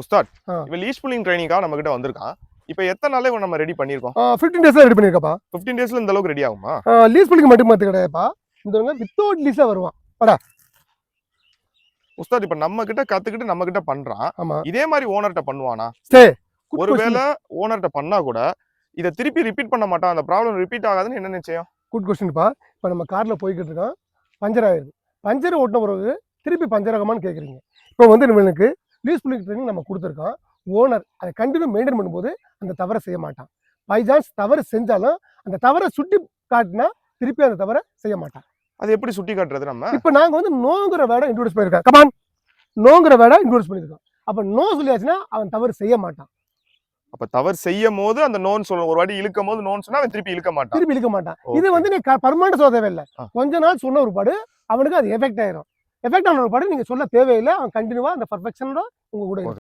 உஸ்தாத். இப்ப lease pulling ட்ரைனிங்காக நம்ம கிட்ட வந்திருக்கான். இப்போ எத்தனை நாளே இவன் நம்ம ரெடி பண்ணியிருக்கோம்? ஃபிஃப்டீன் டேஸ்ல ரெடி பண்ணியிருக்கப்பா? 15 டேஸ்ல இந்த அளவுக்கு ரெடி ஆகுமா? லீஸ் பண்ணிக்க மட்டும் பார்த்து கிடையாதுப்பா. இந்த வித்தவுட் லீஸா வருவான். உஸ்தாத் இப்ப நம்ம கிட்ட கத்துக்கிட்டு நம்ம கிட்ட பண்றான். ஆமா. இதே மாதிரி ஓனர்கிட்ட பண்ணுவானா? question. ஒருவேளை ஓனர்கிட்ட பண்ணா கூட இதை திருப்பி ரிப்பீட் பண்ண மாட்டான். அந்த ப்ராப்ளம் ரிப்பீட் ஆகாதுன்னு என்ன நிச்சயம்? குட் கொஸ்டின்ப்பா இப்போ நம்ம காரில் போய்கிட்டு இருக்கோம் பஞ்சர் ஆயிருக்கு பஞ்சர் ஓட்டின பிறகு திருப்பி பஞ்சர் ஆகுமான்னு கேட்குறீங்க இப்போ வந்து இவனுக்கு லீஸ் புல்லிங் ட்ரைனிங் நம்ம கொடுத்துருக்கோம். ஓனர் அதை கண்டினியூ மெயின்டைன் பண்ணும்போது அந்த தவறை செய்ய மாட்டான். பை சான்ஸ் தவறு செஞ்சாலும் அந்த தவறை சுட்டி காட்டினா திருப்பி அந்த தவறை செய்ய மாட்டான். அது எப்படி சுட்டி காட்டுறது நம்ம? இப்போ நாங்கள் வந்து நோங்கிற வேர்டை இன்ட்ரோடியூஸ் பண்ணியிருக்கோம் கமான் நோங்கிற வேர்டை இன்ட்ரோடியூஸ் பண்ணியிருக்கோம் அப்போ நோ சொல்லியாச்சுன்னா அவன் தவறு செய்ய மாட்டான். அப்ப தவறு செய்யும் போது அந்த நோன் சொல்ல ஒரு வாட்டி இழுக்கும் போது நோன் சொன்னா அவன் திருப்பி இழுக்க மாட்டான். திருப்பி இழுக்க மாட்டான். இது வந்து நீ பர்மனண்ட் சொல்ல தேவையில்லை. கொஞ்ச நாள் சொன்ன ஒரு பாடு அவனுக்கு அது எஃபெக்ட் ஆயிரும். எஃபெக்ட் ஆன ஒரு பாடு நீங்க சொல்ல தேவையில்லை. அவன் கண்டினியூவாக அந்த பர்ஃபெக்ஷனோட உங்க கூட